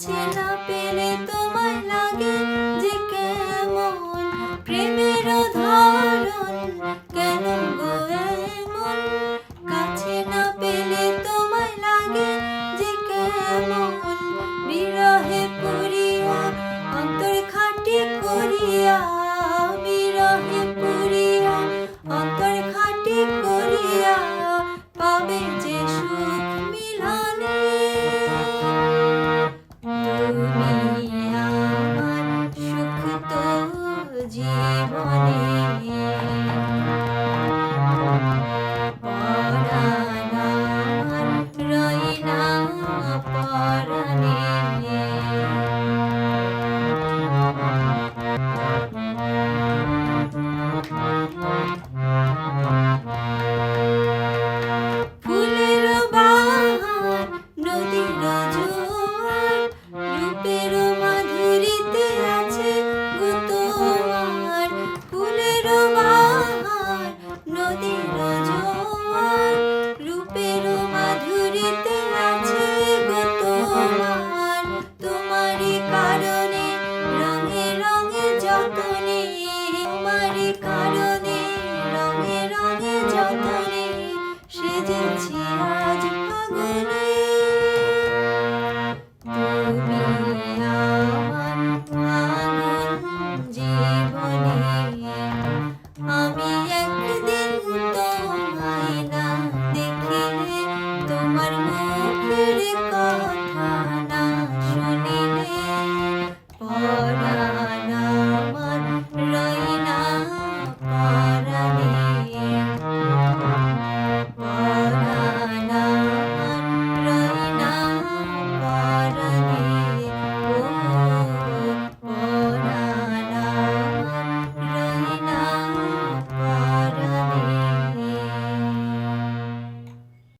কাছে না পেলে তোমায় লাগে যে কেমন? প্রেমের ধারণ কেন গো এমন? কাছে না পেলে তোমায় লাগে যে কেমন? বিরহে পুরিয়া অন্তর খাটি করিয়া